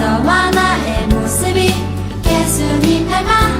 너와 나의 모습이 예수님 닮아